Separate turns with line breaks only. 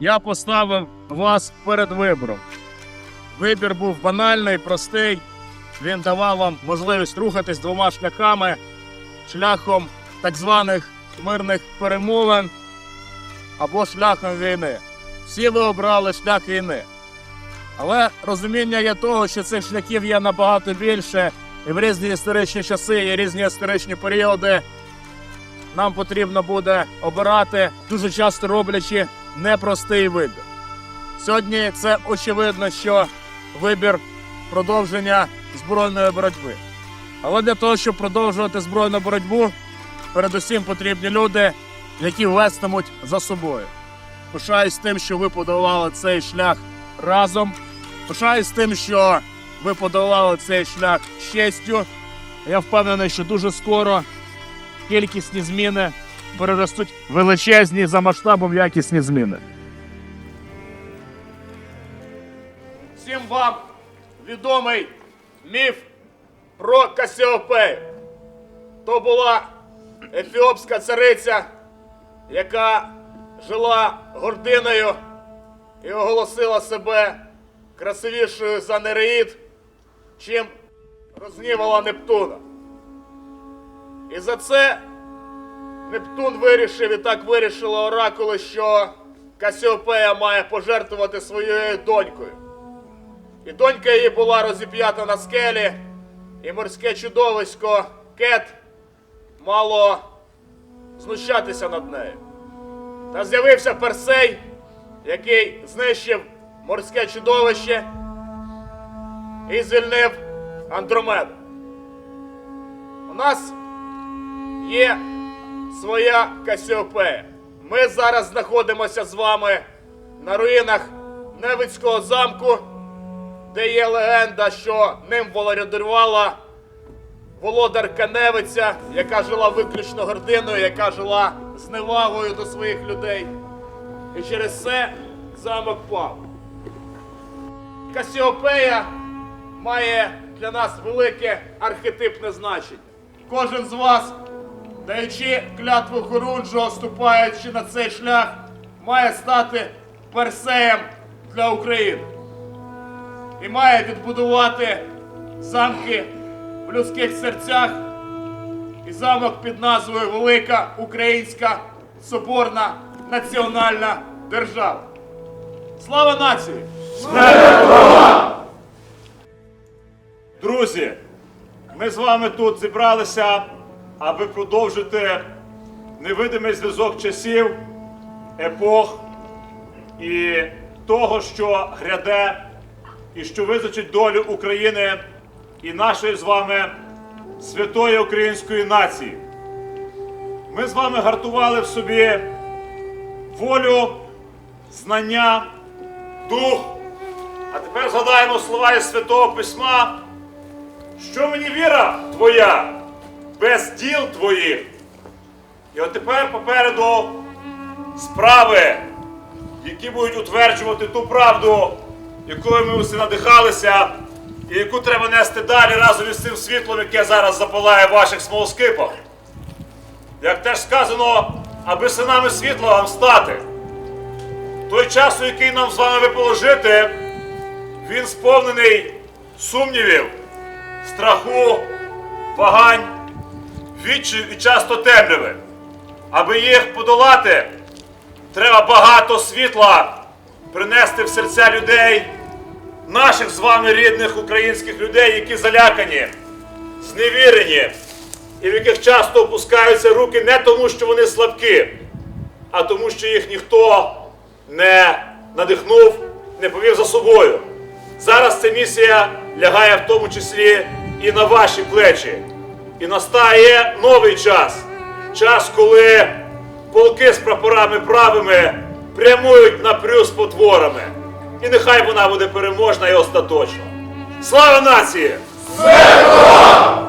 я поставив вас перед вибором. Вибір був банальний, простий. Він давав вам можливість рухатись двома шляхами, шляхом так званих мирних перемовин або шляхом війни. Всі ви обрали шлях війни. Але розуміння є того, що цих шляхів є набагато більше, і в різні історичні часи і різні історичні періоди нам потрібно буде обирати, дуже часто роблячи непростий вибір. Сьогодні це очевидно, що вибір продовження збройної боротьби. Але для того, щоб продовжувати збройну боротьбу, передусім потрібні люди, які вестимуть за собою. Пишаюсь тим, що ви подолали цей шлях разом. Пишаюсь тим, що ви подолали цей шлях з честю. Я впевнений, що дуже скоро кількісні зміни переростуть величезні за масштабом якісні зміни. Всім вам відомий міф про Касіопею. То була ефіопська цариця, яка жила гординою і оголосила себе красивішою за Нереїд, чим розгнівала Нептуна. І за це Нептун вирішив і так вирішили оракули, що Касіопея має пожертвувати своєю донькою. І донька її була розіп'ята на скелі, і морське чудовисько Кет мало знущатися над нею. Та з'явився Персей, який знищив морське чудовище і звільнив Андромеду. У нас є своя Касіопея. Ми зараз знаходимося з вами на руїнах Невицького замку, де є легенда, що ним володарювала володарка Невиця, яка жила виключно гординою, яка жила з невагою до своїх людей. І через це замок пав. Касіопея має для нас велике архетипне значення. Кожен з вас, даючи клятву Хорунжого, ступаючи на цей шлях, має стати персеєм для України. І має відбудувати замки в людських серцях і замок під назвою Велика Українська Соборна Національна Держава. Слава нації!
Друзі, ми з вами тут зібралися, аби продовжити невидимий зв'язок часів, епох і того, що гряде, і що визначить долю України і нашої з вами святої української нації. Ми з вами гартували в собі волю, знання, дух. А тепер згадаємо слова із Святого Письма. Що мені віра твоя без діл твоїх? І от тепер попереду справи, які будуть утверджувати ту правду, якою ми усі надихалися, і яку треба нести далі разом із цим світлом, яке зараз запалає в ваших смолоскипах. Як теж сказано, аби синами світла вам стати. Той час, який нам з вами випало жити, він сповнений сумнівів страху, вагань, відчаю і часто темряви. Аби їх подолати, треба багато світла принести в серця людей, наших з вами рідних українських людей, які залякані, зневірені, і в яких часто опускаються руки не тому, що вони слабкі, а тому, що їх ніхто не надихнув, не повів за собою. Зараз ця місія лягає в тому числі і на ваші плечі. І настає новий час. Час, коли полки з прапорами правими прямують на плюс потворами. І нехай вона буде переможна і остаточна. Слава нації! Слава!